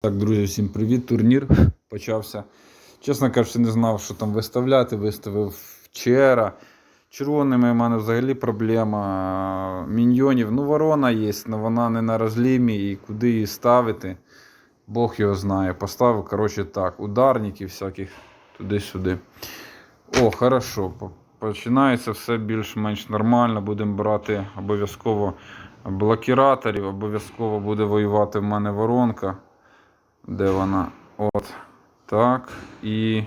Так, друзі, всім привіт. Турнір почався. Чесно кажучи, не знав, що там виставляти. Виставив вчора. Червоними в мене взагалі проблема. Міньйонів. Ну, ворона є, але вона не на розлімі і куди її ставити. Бог його знає. Поставив, коротше, так, ударників всяких туди-сюди. О, хорошо. Починається все більш-менш нормально. Будемо брати обов'язково блокіраторів, обов'язково буде воювати в мене воронка. Де вона? От. Так. І.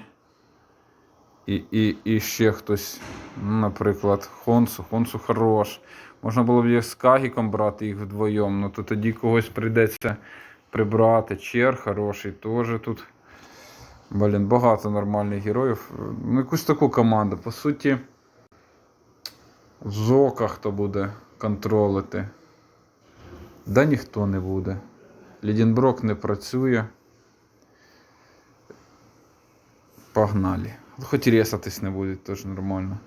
І, і, і ще хтось. Наприклад, Хонсу. Хонсу хорош. Можна було б їх з Кагіком брати їх вдвоєм, ну то тоді когось прийдеться прибрати. Чер хороший теж тут. Блін, багато нормальних героїв. Ну, якусь таку команду. По суті, Зока хто буде контролити. Да ніхто не буде. Лідінброк не працює. Погнали. Хоч і ресатись не буде, теж нормально.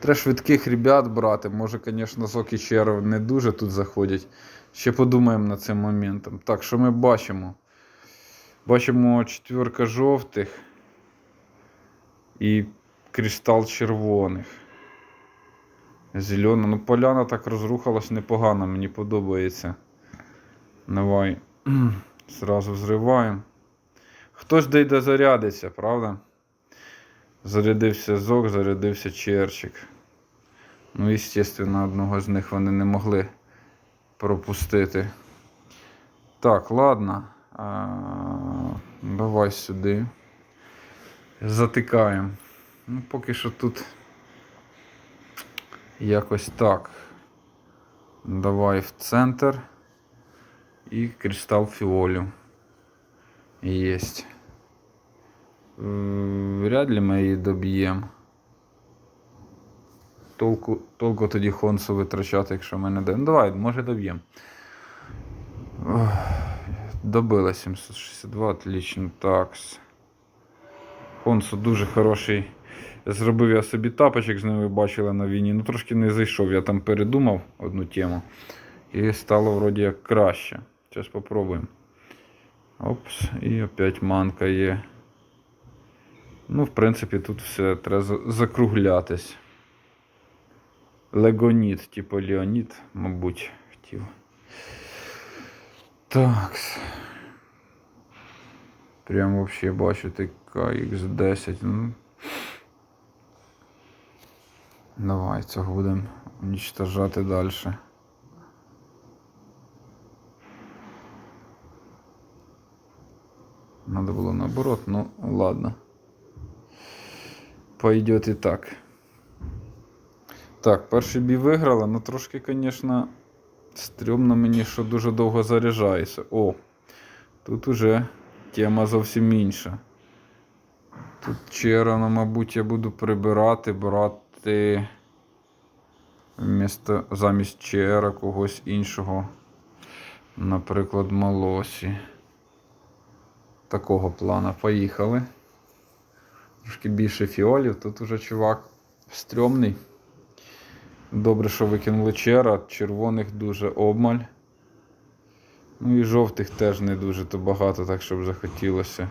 Треба швидких ребят брати. Може, звісно, Зок Черв не дуже тут заходять. Ще подумаємо над цим моментом. Так, що ми бачимо? Бачимо четверка жовтих і кристал червоних. Зелена. Ну, поляна так розрухалась непогано, мені подобається. Давай. Зразу зриваємо. Хтось дійде зарядиться, правда? Зарядився зок, зарядився черчик. Ну, естественно, одного з них вони не могли пропустити. Так, ладно. А, давай сюди. Затикаємо. Ну, поки що тут якось так. Давай в центр. І кристал фіолю. Єсть. Вряд ли ми її доб'ємо. Толку, толку тоді Хонсу витрачати, якщо ми не даємо. Ну, давай, може доб'ємо. Добила 762, отлично. Такс. Хонсу дуже хороший. Зробив я собі тапочок, з ним ви бачили на війні. Ну трошки не зайшов. Я там передумав одну тему. І стало вроді як краще. Зараз попробуємо. Опс, і опять манка є. Ну, в принципі, тут все треба закруглятись. Легоніт, типу Леонід, мабуть, хотів. Так. Прям вообще бачу така X10. Ну. Давай цього будемо уничтожати далі. Надо було наоборот, ну ладно. Пойдет і так. Так, перший бій виграла, ну трошки, звісно, стрьомно мені, що дуже довго заряджається. О, тут уже тема зовсім інша. Тут Черона, мабуть, я буду прибирати, брати вмісто, замість Чера когось іншого. Наприклад, Малосі. Такого плана. Поїхали. Трошки більше фіолів. Тут уже чувак стрьомний. Добре, що викинули чера, червоних дуже обмаль. Ну і жовтих теж не дуже то багато, так щоб захотілося.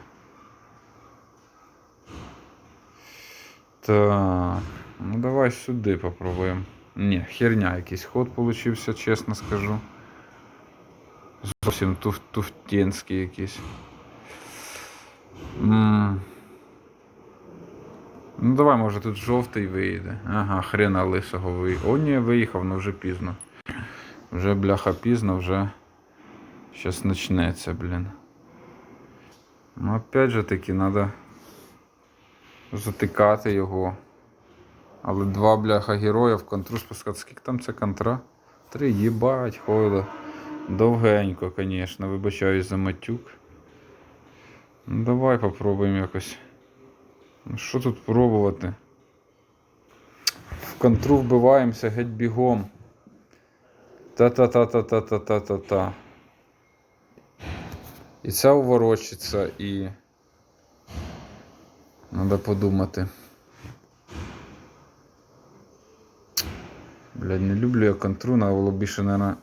Так, ну давай сюди попробуємо. Ні, херня якийсь ход получився, чесно скажу. Зовсім туф туфтєнський якийсь. М. Ну давай, може тут жовтий вийде. Ага, хрена лисого виїхав. О, ні, виїхав, ну вже пізно. Вже бляха пізно, вже щас почнеться, блін. Ну опять же таки, треба затикати його. Але два бляха героя в контру спускати. Скільки там це контра? Три, їбать, хойло. Довгенько, звісно, вибачаюсь за матюк. Ну давай попробуємо якось. Ну, що тут пробувати? В контру вбиваємося геть бігом. Та-та-та-та-та-та-та-та-та. І ця уворочиться і. Треба подумати. Блядь, не люблю я контру, треба було більше, наверное...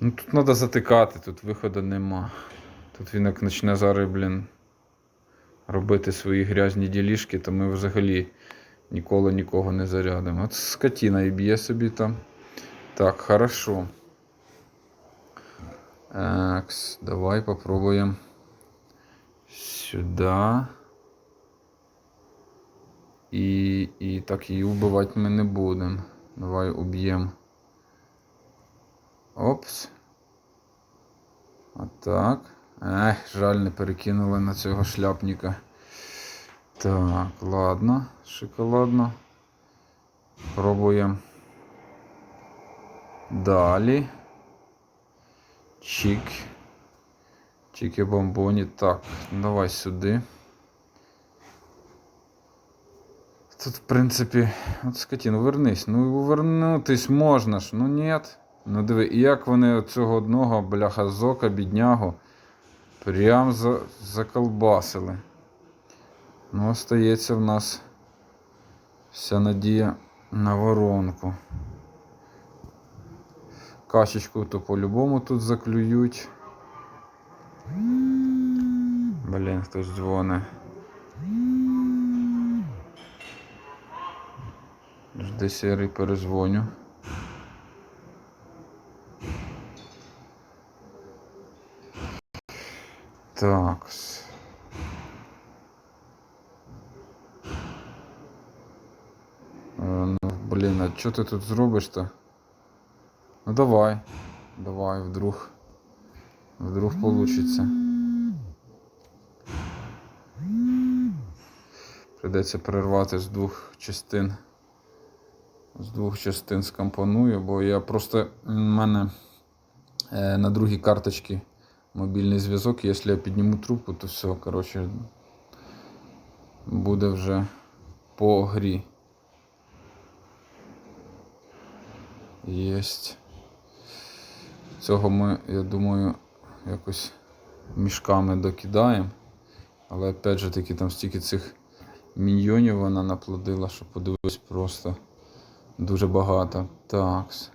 Ну Тут треба затикати, тут виходу нема. Тут він як почне зараз, блін, робити свої грязні ділішки, то ми взагалі ніколи нікого не зарядимо. От скотіна і б'є собі там. Так, хорошо. Екс, давай попробуємо. Сюди. І, і так її вбивати ми не будемо. Давай уб'ємо. Опс. Отак. Ех, жаль, не перекинули на цього шляпника. Так, ладно, шоколадно. Пробуємо. Далі. Чик. Чики бомбоні. Так, давай сюди. Тут, в принципі, от скотіну, вернись. Ну вернутись можна ж, ну нет. Ну диви, і як вони цього одного бляха зока, біднягу, прям за, заколбасили. Ну, остається в нас вся надія на воронку. Кашечку то по-любому тут заклюють. Блін, хтось дзвоне. Жди сірий перезвоню. Так. Е, Ну, блін, а що ти тут зробиш-то? Ну давай. Давай, вдруг. Вдруг получится. Придеться перервати з двох частин. З двох частин скомпоную, бо я просто в мене е, на другій карточці мобільний зв'язок. Якщо я підніму трубку, то все, коротше, буде вже по грі. Єсть. Цього ми, я думаю, якось мішками докидаємо. Але опять же таки там стільки цих міньйонів вона наплодила, що подивись просто дуже багато. Такс.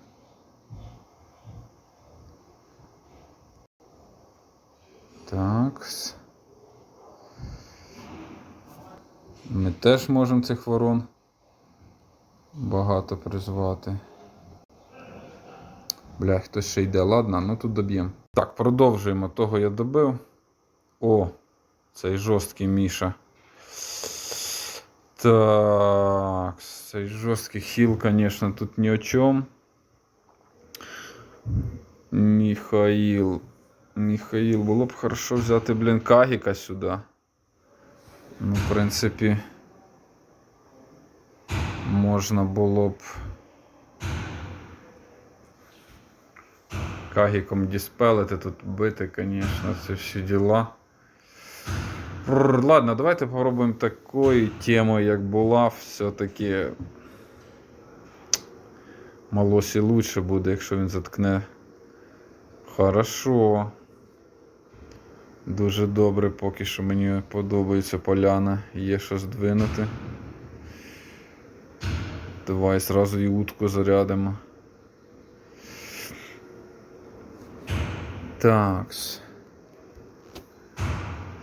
Такс. Ми теж можемо цих ворон багато призвати. Бля, хтось ще йде, ладно, ну тут доб'ємо. Так, продовжуємо. Того я добив. О, цей жорсткий Міша. Так, цей жорсткий хіл, звісно, тут ні о чому. Міхаїл. Міхаїл, було б хорошо взяти, блін, Кагіка сюди. Ну, в принципі, можна було б. Кагіком диспелити тут бити, звісно, це всі діла. Ладно, давайте попробуємо такою темою, як була, все-таки Малосі лучше буде, якщо він заткне. Хорошо. Дуже добре, поки що мені подобається поляна, є що здвинути. Давай зразу і утку зарядимо. Такс.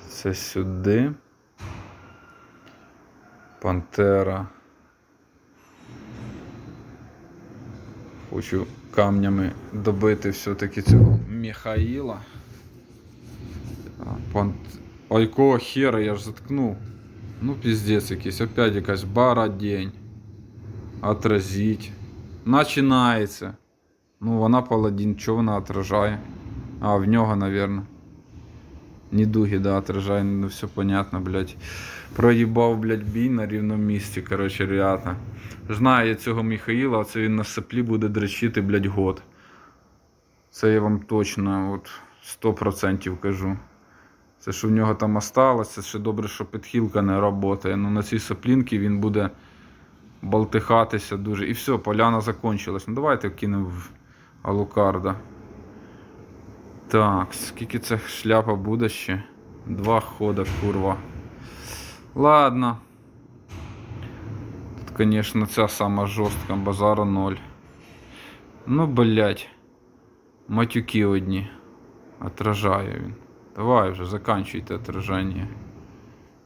Це сюди. Пантера. Хочу камнями добити все-таки цього Міхаїла. А, Пант... Ой, кого хера, я ж заткнув. Ну, піздець якийсь, опять якась бара день. Отразить. Начинається. Ну, вона паладін, що вона отражає? А, в нього, наверное. Недуги, да, отражає, ну все понятно, блядь. Проїбав, блядь, бій на рівному місці, коротше, ребята. Знаю я цього Міхаїла, це він на саплі буде дрочити, блядь, год. Це я вам точно от 100% кажу. Це що в нього там осталось, це ще добре, що підхилка не працює. Ну на цій соплінці він буде болтихатися дуже. І все, поляна закончилась. Ну давайте кинемо в Алукарда. Так, скільки ця шляпа буде ще? Два хода, курва. Ладно. Тут, конечно, ця сама жорстка, базара ноль. Ну, блять. матюки одні. Отражає він. Давай вже, заканчуйте отраження.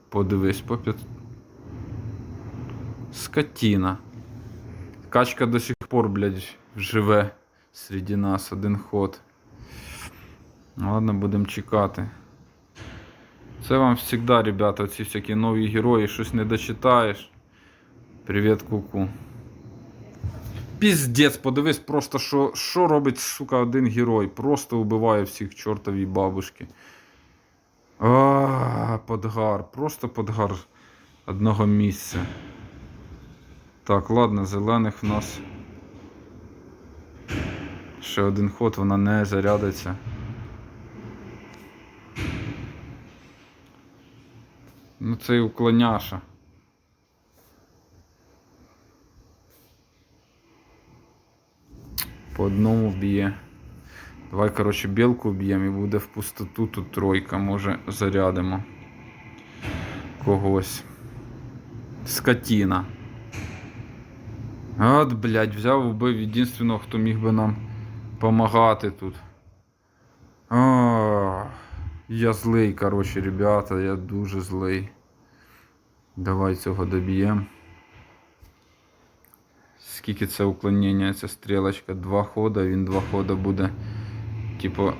Подивись, по п'ят... Скотіна. Качка до сих пор, блядь, живе серед нас один ход. Ладно, будемо чекати. Це вам завжди, ребята, ці всякі нові герої, щось не дочитаєш. Привіт, куку. Піздець, подивись просто, що, що робить, сука, один герой. Просто вбиває всіх чортові бабушки. А, подгар, просто подгар одного місця. Так, ладно, зелених в нас. Ще один ход, вона не зарядиться. Ну це і уклоняша. По одному б'є. Давай, коротше, білку б'ємо і буде в пустоту тут тройка. Може зарядимо когось. Скотіна. От, блядь, взяв, вбив єдинственного, хто міг би нам помагати тут. А, я злий, коротше, ребята, я дуже злий. Давай цього доб'ємо. Скільки це уклонення, ця стрілочка? Два хода, він два хода буде. Типу.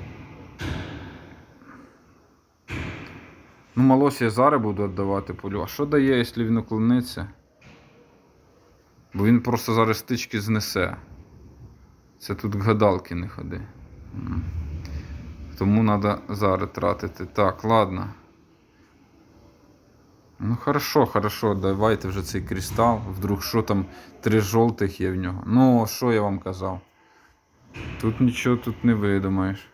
Ну, малось я зараз буду віддавати полю. А що дає, якщо він уклониться? Бо він просто зараз стички знесе. Це тут гадалки не ходи. Тому треба зараз тратити. Так, ладно. Ну хорошо, хорошо, давайте вже цей кристал. Вдруг що там три жовтих є в нього. Ну, що я вам казав? Тут нічого тут не видумаєш.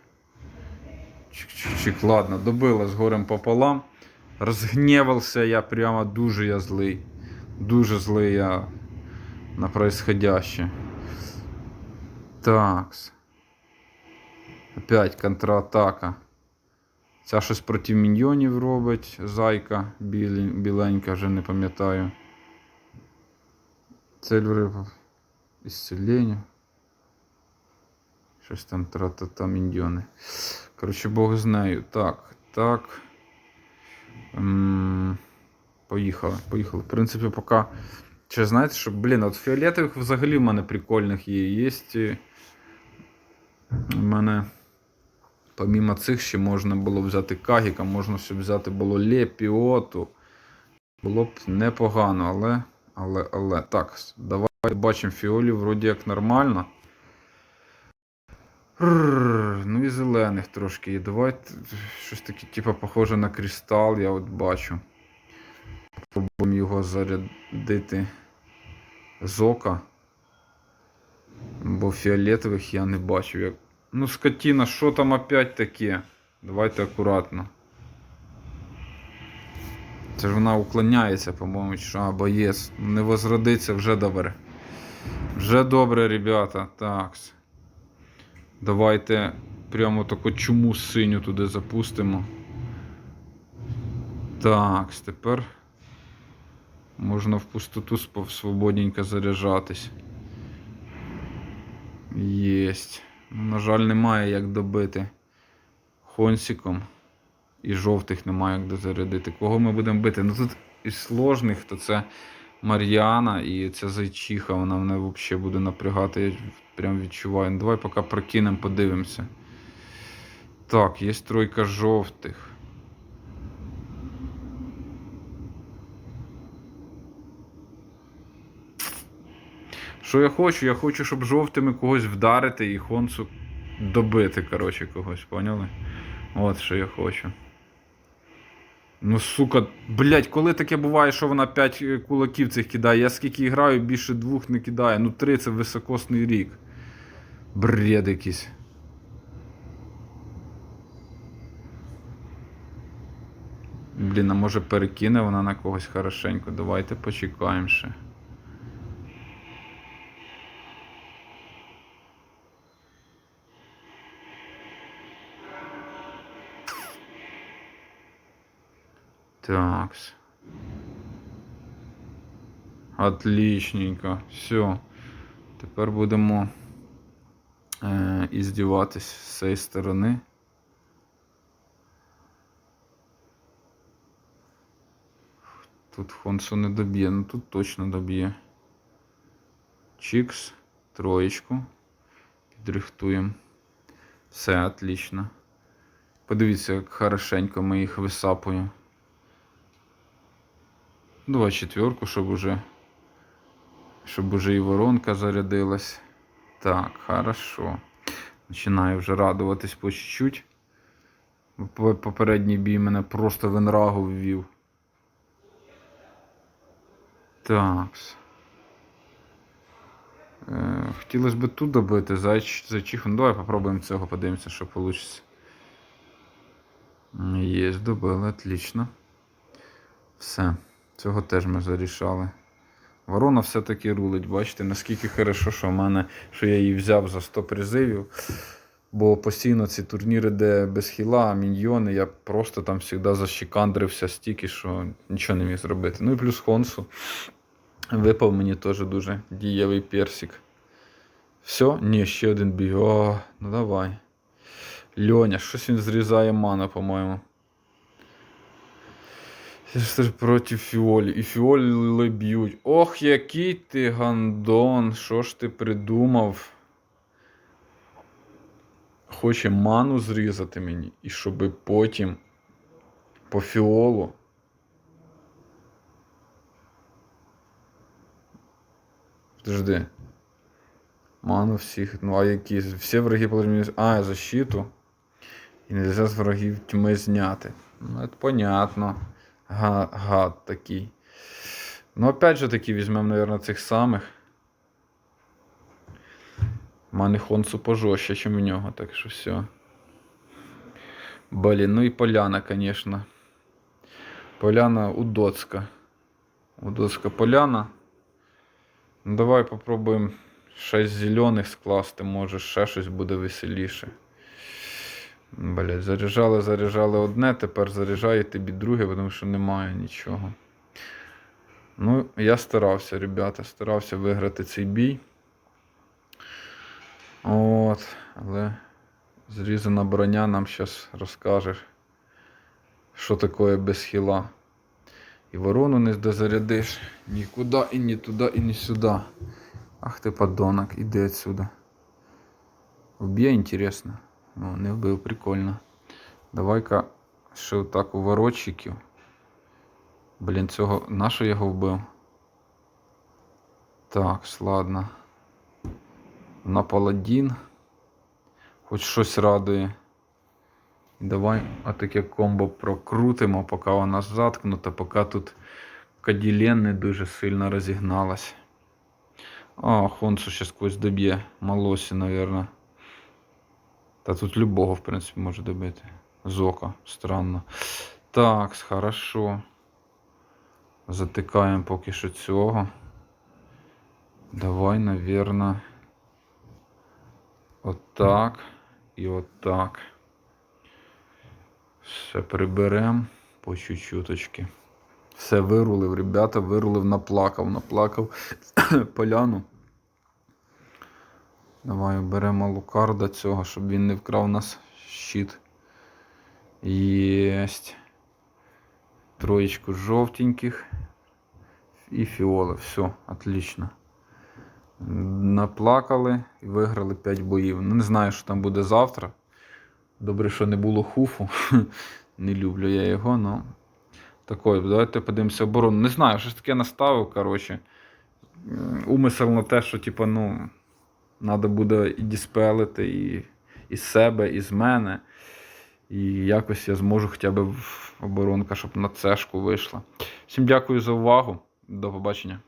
Чик-чик-чик, ладно, добила з горем пополам. Розгнівався я прямо дуже я злий. Дуже злий я на происходяще. Такс. Опять контратака. Ця щось проти міньйонів робить. Зайка біленька, вже не пам'ятаю. Цель врибав. Ісцелення. Щось там тра-та-та міньйони. Коротше, Бог з нею. Так, так. М, Поїхали, поїхали. В принципі, поки. Чи знаєте, що, блін, от фіолетових взагалі в мене прикольних є. Є. е, У мене. Помімо цих ще можна було взяти Кагіка, можна ще взяти було Лепіоту. Було б непогано, але. Але, але. Так, давайте бачимо фіолі, вроді як нормально. Ну і зелених трошки є. Давайте щось таке, типу, похоже на кристал, я от бачу. Пробуємо його зарядити з ока. Бо фіолетових я не бачив. Як... Ну, скотина, що там опять таке? Давайте акуратно. Це ж вона уклоняється, по-моєму, що, а, боєць. Не возродиться вже добре. Вже добре, ребята. Так. Давайте прямо таку чуму синю туди запустимо. Так, тепер можна в пустоту свободненько заряджатись. Єсть. Ну, На жаль, немає як добити Хонсіком. І жовтих немає як дозарядити. Кого ми будемо бити? Ну тут із сложних, то це Мар'яна і ця зайчиха, вона мене взагалі буде напрягати. Я прям відчуваю. Ну, давай поки прокинемо, подивимося. Так, є тройка жовтих. Що я хочу? Я хочу, щоб жовтими когось вдарити і Хонсу добити, коротше, когось, поняли? От що я хочу. Ну, сука, блять, коли таке буває, що вона 5 кулаків цих кидає? Я скільки граю, більше двох не кидає. Ну, 3 це високосний рік. Бред якийсь. Блін, а може перекине вона на когось хорошенько. Давайте почекаємо ще. Такс. Отличненько. Все. Тепер будемо е, і здіватись з цієї сторони. Тут Хонсу не доб'є, ну тут точно доб'є. Чікс, троєчку. Підрихтуємо. Все, отлично. Подивіться, як хорошенько ми їх висапуємо. Давай четверку, щоб уже. Щоб уже і воронка зарядилась. Так, хорошо. Починаю вже радуватись по чуть-чуть. Попередній бій мене просто в енрагу ввів. Так. Е, хотілося б тут добити за, за. Ну, Давай попробуємо цього, подивимося, що вийде. Є, добили, отлично. Все. Цього теж ми зарішали. Ворона все-таки рулить, бачите, наскільки хорошо, що в мене, що я її взяв за 100 призивів. Бо постійно ці турніри, де без хіла, міньйони, я просто там завжди защекандрився стільки, що нічого не міг зробити. Ну і плюс Хонсу. Випав мені теж дуже дієвий персик. Все, ні, ще один бій. О, ну давай. Льоня, щось він зрізає мана, по-моєму. Проти Фіолі. І Фіолі б'ють. Ох, який ти гандон. Що ж ти придумав? Хоче ману зрізати мені, і щоби потім по фіолу. Подожди. Ману всіх. Ну а які? Всі враги положили. А, защиту. І нельзя з врагів тьми зняти. Ну, це понятно. Га- Гад такий. Ну, опять же таки, візьмемо, наверное, цих самих. У мене Хонсу пожорстче, ніж у нього, так що все. Блін, ну і поляна, звісно. Поляна удоцька. Удоцька поляна. Ну, давай попробуємо 6 зелених скласти, може ще щось буде веселіше. Блять, заряджали, заряджали одне, тепер заряджає тобі друге, тому що немає нічого. Ну, я старався, ребята, старався виграти цей бій. От, але зрізана броня нам зараз розкаже, що таке без хіла. І ворону не дозарядиш нікуди, і ні туди, і ні сюди. Ах ти подонок, іди отсюда. Вб'є, інтересно. Ну, не вбив, прикольно. Давай-ка ще отак у. Блін, цього. Нащо його вбив? Так, ладно. На паладін. Хоч щось радує. Давай отаке комбо прокрутимо, поки вона заткнута, поки тут Каділен не дуже сильно розігналась. А, Хонсу ще сквозь доб'є. Малосі, наверное. Та тут любого, в принципі, може добити. Зока, странно. Так, хорошо. Затикаємо поки що цього. Давай, наверное. Отак. І отак. Все приберемо по чуть-чуточки. Все вирулив, ребята, вирулив, наплакав, наплакав поляну. Давай беремо лукарда цього, щоб він не вкрав нас щит. Єсть. Троєчку жовтеньких і фіоли. Все, отлично. Наплакали і виграли 5 боїв. Ну, не знаю, що там буде завтра. Добре, що не було хуфу. не люблю я його, але. Такой, давайте подивимося оборону. Не знаю, щось таке наставив, коротше. Умисел на те, що, типу, ну, треба буде і діспелити і, і себе, і з мене. І якось я зможу хоча б оборонка, щоб на цешку вийшла. Всім дякую за увагу. До побачення.